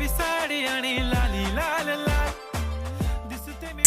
गुलाबी साडी आणि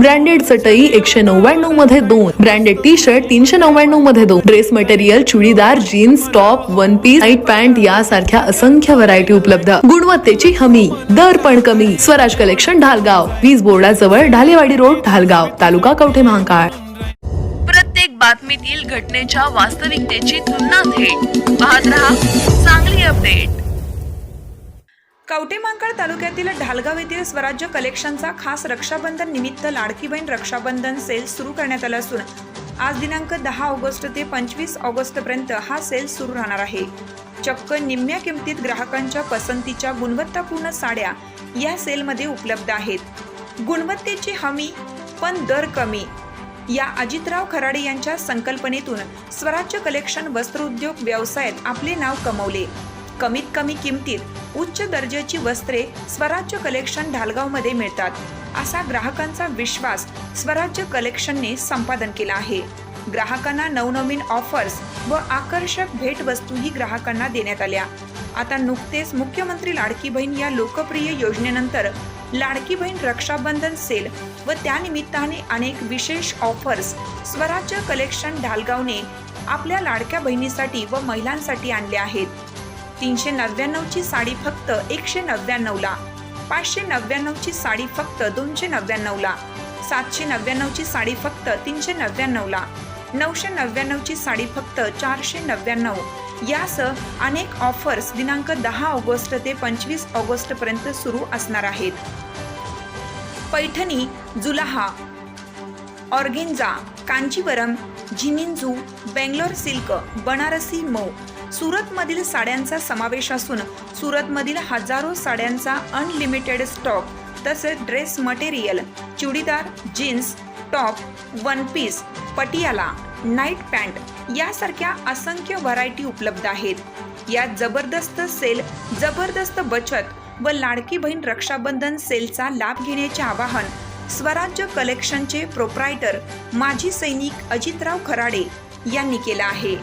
ब्रँडेड चटई एकशे नव्याण्णवमध्ये दोन. ब्रँडेड टी शर्ट तीनशे नव्याण्णवमध्ये दोन. Dress material churidar jeans top one piece night pant यासारख्या असंख्य व्हरायटी उपलब्ध. गुणवत्तेची हमी. दर पण कमी. स्वराज कलेक्शन ढालगाव. वीज बोर्डाजवळ ढालेवाडी रोड ढालगाव. तालुका कवठे महाकाळ? प्रत्येक बातमीतील घटनेच्या वास्तविकतेची तुलना थेट. पाहत रहा चांगली अपडेट कवटेमांकळ तालुक्यातील ढालगाव येथील स्वराज्य कलेक्शनचा खास रक्षाबंधन निमित्त लाडकी बहीण रक्षाबंधन सेल सुरू करण्यात आला असून आज दिनांक दहा ऑगस्ट ते पंचवीस ऑगस्टपर्यंत हा सेल सुरू राहणार आहे. चक्क निम्म्या किमतीत ग्राहकांच्या पसंतीच्या गुणवत्तापूर्ण साड्या या सेलमध्ये उपलब्ध आहेत. गुणवत्तेची हमी पण दर कमी. या अजितराव खराडे यांच्या संकल्पनेतून स्वराज्य कलेक्शन वस्त्रोद्योग व्यवसायात आपले नाव कमवले. कमीत कमी किमतीत उच्च दर्जाची वस्त्रे स्वराज्य कलेक्शन ढालगावमध्ये मिळतात. असा ग्राहकांचा विश्वास स्वराज्य कलेक्शनने संपादन केला आहे. ग्राहकांना नवनवीन ऑफर्स व आकर्षक भेटवस्तूही ग्राहकांना देण्यात आल्या. आता नुकतेच मुख्यमंत्री लाडकी बहीण या लोकप्रिय योजनेनंतर लाडकी बहीण रक्षाबंधन सेल व त्यानिमित्ताने अनेक विशेष ऑफर्स स्वराज्य कलेक्शन ढालगावने आपल्या लाडक्या बहिणीसाठी व महिलांसाठी आणल्या आहेत. तीनशे नव्याण्णवची साडी फक्त एकशे नव्याण्णवला पाचशे नव्याण्णवची साडी फक्त दोनशे नव्याण्णवला सातशे नव्याण्णवची साडी फक्त तीनशे नव्याण्णवला नऊशे नव्याण्णवची साडी फक्त चारशे नव्याण्णव. यासह अनेक ऑफर्स दिनांक दहा ऑगस्ट ते पंचवीस ऑगस्टपर्यंत सुरू असणार आहेत. पैठणी जुलाहा ऑर्गेन्झा कांचीवरम झिनिंजू बेंगलोर सिल्क बनारसी मऊ सुरतमधील साड्यांचा समावेश असून सुरतमधील हजारो साड्यांचा अनलिमिटेड स्टॉक तसेच dress material churidar jeans top one piece Patiala night pant यासारख्या असंख्य व्हरायटी उपलब्ध आहेत. यात जबरदस्त सेल जबरदस्त बचत व लाडकी बहीण रक्षाबंधन सेलचा लाभ घेण्याचे आवाहन स्वराज्य कलेक्शनचे प्रोप्रायटर माजी सैनिक अजितराव खराडे यांनी केलं आहे.